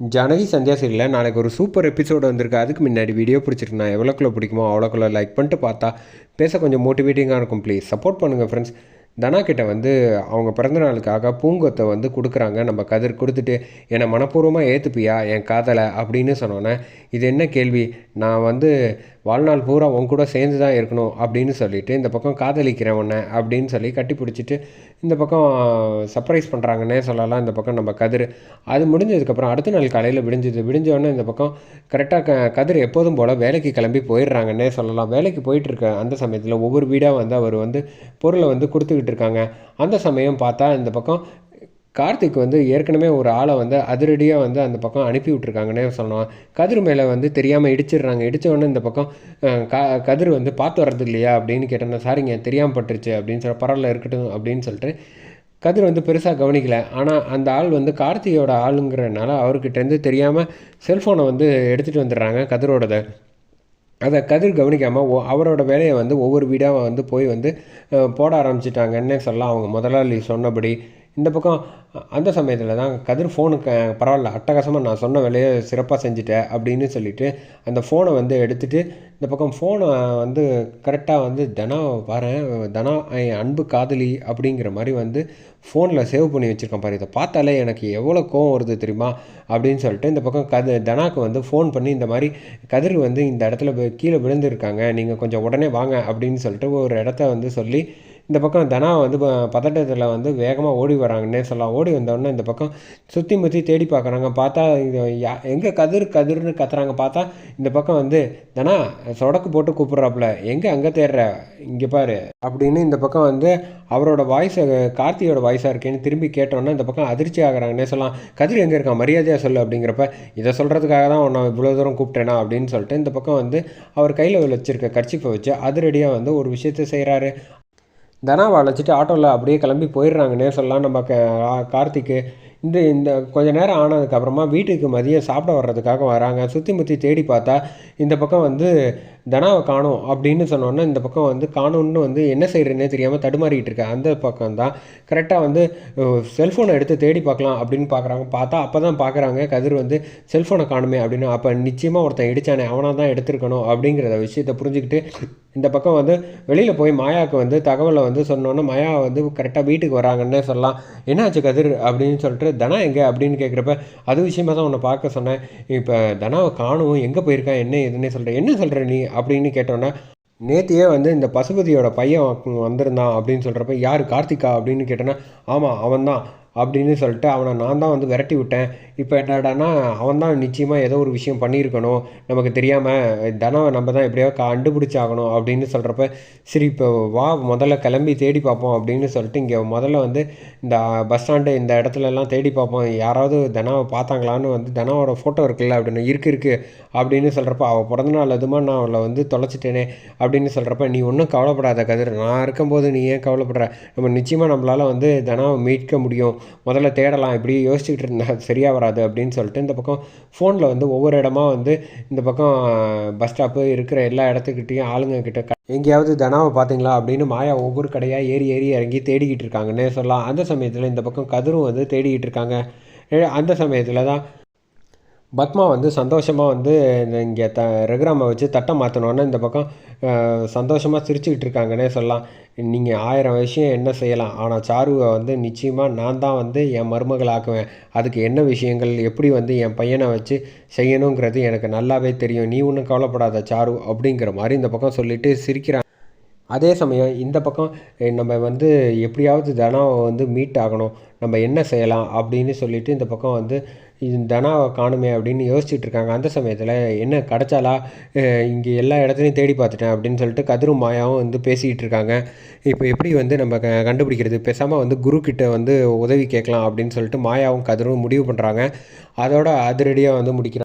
ஜனகி சந்தியா சீரியலில் நாளைக்கு ஒரு சூப்பர் எபிசோடு வந்திருக்கு. அதுக்கு முன்னாடி வீடியோ பிடிச்சிருக்கேன் நான் பிடிக்குமோ அவ்வளோக்குள்ளே லைக் பண்ணிட்டு பார்த்தா பேச கொஞ்சம் மோட்டிவேட்டிங்காக இருக்கும். ப்ளீஸ் சப்போர்ட் பண்ணுங்கள் ஃப்ரெண்ட்ஸ் தனா கிட்ட வந்து அவங்க பிறந்தநாளுக்காக பூங்கொத்தை வந்து கொடுக்குறாங்க. நம்ம கதிர் கொடுத்துட்டு என்னை மனப்பூர்வமாக ஏற்றுப்பியா என் காதலை? அப்படின்னு சொன்னோன்னே இது என்ன கேள்வி? நான் வந்து வாழ்நாள் பூரா உன் கூட சேர்ந்து தான் இருக்கணும் அப்படின்னு சொல்லிட்டு இந்த பக்கம் காதலிக்கிறேன் உன்னை அப்படின்னு சொல்லி கட்டி பிடிச்சிட்டு இந்த பக்கம் சர்ப்ரைஸ் பண்ணுறாங்கன்னே சொல்லலாம். இந்த பக்கம் நம்ம கதிர். அது முடிஞ்சதுக்கப்புறம் அடுத்த நாள் காலையில் விடிஞ்சது. விடிஞ்சோடனே இந்த பக்கம் கரெக்டாக க கதிர் எப்போதும் போல் வேலைக்கு கிளம்பி போயிடுறாங்கன்னே சொல்லலாம். வேலைக்கு போயிட்டுருக்க அந்த சமயத்தில் ஒவ்வொரு வீடாக வந்து அவர் வந்து பொருளை வந்து கொடுத்துக்கிட்டு இருக்காங்க. அந்த சமயம் பார்த்தா இந்த பக்கம் கார்த்திக் வந்து ஏற்கனவே ஒரு ஆளை வந்து அதிரடியாக வந்து அந்த பக்கம் அனுப்பி விட்ருக்காங்கன்னே சொல்லலாம். கதிர் மேலே வந்து தெரியாமல் இடிச்சிடுறாங்க. இடித்த உடனே இந்த பக்கம் க கதிர் வந்து பார்த்து வர்றது இல்லையா அப்படின்னு கேட்டேன்னா சாரிங்க தெரியாமல் பட்டுருச்சு அப்படின்னு சொல்ல பரவாயில்ல இருக்கட்டும் அப்படின்னு சொல்லிட்டு கதிர் வந்து பெருசாக கவனிக்கலை. ஆனால் அந்த ஆள் வந்து கார்த்திகோட ஆளுங்கிறனால அவர்கிட்டேருந்து தெரியாமல் செல்ஃபோனை வந்து எடுத்துகிட்டு வந்துடுறாங்க கதிரோடதை. அதை கதிர் கவனிக்காமல் ஓ அவரோட வேலையை வந்து ஒவ்வொரு வீடாக வந்து போய் வந்து போட ஆரம்பிச்சிட்டாங்கன்னே சொல்லலாம். அவங்க முதலாளி சொன்னபடி இந்த பக்கம் அந்த சமயத்தில் தான் கதிர் ஃபோனுக்கு பரவாயில்ல அட்டகாசமாக நான் சொன்ன வேலையை சிறப்பாக செஞ்சுட்டேன் அப்படின்னு சொல்லிவிட்டு அந்த ஃபோனை வந்து எடுத்துகிட்டு இந்த பக்கம் ஃபோனை வந்து கரெக்டாக வந்து தனா பாரு தனா என் அன்பு காதலி அப்படிங்கிற மாதிரி வந்து ஃபோனில் சேவ் பண்ணி வச்சுருக்கேன் பாரு. இதை பார்த்தாலே எனக்கு எவ்வளோ கோவம் வருது தெரியுமா? அப்படின்னு சொல்லிட்டு இந்த பக்கம் கது தனாக்கு வந்து ஃபோன் பண்ணி இந்த மாதிரி கதிர் வந்து இந்த இடத்துல கீழே விழுந்திருக்காங்க நீங்கள் கொஞ்சம் உடனே வாங்க அப்படின்னு சொல்லிட்டு ஒரு இடத்த வந்து சொல்லி இந்த பக்கம் தனா வந்து ப- பதட்டத்தில் வந்து வேகமாக ஓடி வராங்கன்னே சொல்லலாம். ஓடி வந்தோடனே இந்த பக்கம் சுற்றி முற்றி தேடி பார்க்குறாங்க பார்த்தா இது யா எங்கே கதிர் கதிர்னு கத்துறாங்க. பார்த்தா இந்த பக்கம் வந்து தனா சொடக்கு போட்டு கூப்பிட்றாப்புல. எங்கே அங்கே தேடுற இங்கே பாரு. அப்படின்னு இந்த பக்கம் வந்து அவரோட வாய்ஸை கார்த்தியோட வாய்ஸாக இருக்கேன்னு திரும்பி கேட்டோன்னே இந்த பக்கம் அதிர்ச்சி ஆகிறாங்கன்னே சொல்லலாம். கதிர் எங்கே இருக்கான்? மரியாதையாக சொல்லு அப்படிங்கிறப்ப இதை சொல்கிறதுக்காக தான் உன்னை இவ்வளோ தூரம் கூப்பிட்டேனா? அப்படின்னு சொல்லிட்டு இந்த பக்கம் வந்து அவர் கையில் வச்சிருக்க கர்ச்சிப்பை வச்சு அதிரடியாக வந்து ஒரு விஷயத்தை செய்கிறாரு தனாவை அழைச்சிட்டு ஆட்டோவில் அப்படியே கிளம்பி போயிடுறாங்கன்னே சொல்லலாம் நம்ம க கார்த்திக்கு. இந்த இந்த கொஞ்ச நேரம் ஆனதுக்கப்புறமா வீட்டுக்கு மதியம் சாப்பிட வர்றதுக்காக வராங்க. சுற்றி முற்றி தேடி பார்த்தா இந்த பக்கம் வந்து தனாவை காணும் அப்படின்னு சொன்னோன்னா இந்த பக்கம் வந்து காணும்னு வந்து என்ன செய்கிறேன்னே தெரியாமல் தடுமாறிக்கிட்டு இருக்கேன் அந்த பக்கம் தான் கரெக்டாக வந்து செல்ஃபோனை எடுத்து தேடி பார்க்கலாம் அப்படின்னு பார்க்குறாங்க. பார்த்தா அப்போ தான் பார்க்குறாங்க கதிர் வந்து செல்ஃபோனை காணுமே அப்படின்னு. அப்போ நிச்சயமாக ஒருத்தன் இடிச்சானே அவனாக தான் எடுத்திருக்கணும் அப்படிங்கிறத விஷயத்தை புரிஞ்சுக்கிட்டு இந்த பக்கம் வந்து வெளியில் போய் மாயாவுக்கு வந்து தகவலை வந்து சொன்னோன்னே மாயா வந்து கரெக்டாக வீட்டுக்கு வராங்கன்னே சொல்லலாம். என்னாச்சு கதிர்? அப்படின்னு சொல்லிட்டு தனா எங்கே? அப்படின்னு கேட்குறப்ப அது விஷயமா தான் உன்னை பார்க்க சொன்னேன். இப்போ தனாவை காணும். எங்கே போயிருக்கான் என்ன எதுன்னே சொல்கிறேன் என்ன சொல்கிற நீ? அப்படின்னு கேட்டோன்னே நேத்தியே வந்து இந்த பசுபதியோட பையன் வந்திருந்தான் அப்படின்னு சொல்கிறப்ப யார் கார்த்திகா அப்படின்னு கேட்டோன்னா ஆமாம் அவன்தான் அப்படின்னு சொல்லிட்டு அவனை நான் தான் வந்து விரட்டி விட்டேன். இப்போ என்னடான்னா அவன் தான் நிச்சயமாக ஏதோ ஒரு விஷயம் பண்ணியிருக்கணும். நமக்கு தெரியாமல் தனாவை நம்ம தான் எப்படியோ கண்டுபிடிச்சாகணும் அப்படின்னு சொல்கிறப்ப சரி இப்போ வா முதல்ல கிளம்பி தேடி பார்ப்போம் அப்படின்னு சொல்லிட்டு இங்கே முதல்ல வந்து இந்த பஸ் ஸ்டாண்டு இந்த இடத்துலலாம் தேடி பார்ப்போம். யாராவது தனாவை பார்த்தாங்களான்னு வந்து தனாவோட ஃபோட்டோ இருக்குல்ல அப்படின்னு இருக்கு இருக்குது அப்படின்னு சொல்கிறப்ப அவள் பிறந்த நாள் அதுமா நான் அவளை வந்து தொலைச்சிட்டேனே அப்படின்னு சொல்கிறப்ப நீ ஒன்றும் கவலைப்படாத கதிர். நான் இருக்கும்போது நீ ஏன் கவலைப்படுற? நம்ம நிச்சயமாக நம்மளால் வந்து தனாவை மீட்க முடியும். முதல்ல தேடலாம் இப்படி யோசிச்சுக்கிட்டு இருந்தா சரியாக வராது அப்படின்னு சொல்லிட்டு இந்த பக்கம் ஃபோனில் வந்து ஒவ்வொரு இடமா வந்து இந்த பக்கம் பஸ் ஸ்டாப்பு இருக்கிற எல்லா இடத்துக்கிட்டையும் ஆளுங்க கிட்ட க- எங்கேயாவது தனாவை பார்த்தீங்களா அப்படின்னு மாயா ஒவ்வொரு கடையாக ஏறி ஏறி இறங்கி தேடிக்கிட்டு இருக்காங்கன்னே சொல்லலாம். அந்த சமயத்தில் இந்த பக்கம் கதிரும் வந்து தேடிக்கிட்டு இருக்காங்க. அந்த சமயத்தில் தான் பத்மா வந்து சந்தோஷமாக வந்து இங்கே த ரகுராமை வச்சு தட்டை மாற்றினோன்னே இந்த பக்கம் சந்தோஷமாக சிரிச்சுக்கிட்டு இருக்காங்கன்னே சொல்லலாம். நீங்கள் ஆயிரம் விஷயம் என்ன செய்யலாம்? ஆனால் சாருவை வந்து நிச்சயமாக நான் தான் வந்து என் மருமகள் ஆக்குவேன். அதுக்கு என்ன விஷயங்கள் எப்படி வந்து என் பையனை வச்சு செய்யணுங்கிறது எனக்கு நல்லாவே தெரியும். நீ ஒன்றும் கவலைப்படாத சாரு அப்படிங்கிற மாதிரி இந்த பக்கம் சொல்லிட்டு சிரிக்கிறாங்க. அதே சமயம் இந்த பக்கம் நம்ம வந்து எப்படியாவது தனாவை வந்து மீட் ஆகணும். நம்ம என்ன செய்யலாம் அப்படின்னு சொல்லிவிட்டு இந்த பக்கம் வந்து இது தனாவை காணுமே அப்படின்னு யோசிச்சுட்டு இருக்காங்க. அந்த சமயத்தில் என்ன கிடச்சாலா இங்கே எல்லா இடத்துலையும் தேடி பார்த்துட்டேன் அப்படின்னு சொல்லிட்டு கதிரும் மாயாவும் வந்து பேசிக்கிட்டு இருக்காங்க. இப்போ எப்படி வந்து நம்ம க கண்டுபிடிக்கிறது? பேசாமல் வந்து குரு கிட்ட வந்து உதவி கேட்கலாம் அப்படின்னு சொல்லிட்டு மாயாவும் கதிரும் முடிவு பண்ணுறாங்க அதோட அதிரடியாக வந்து முடிக்கிறாங்க.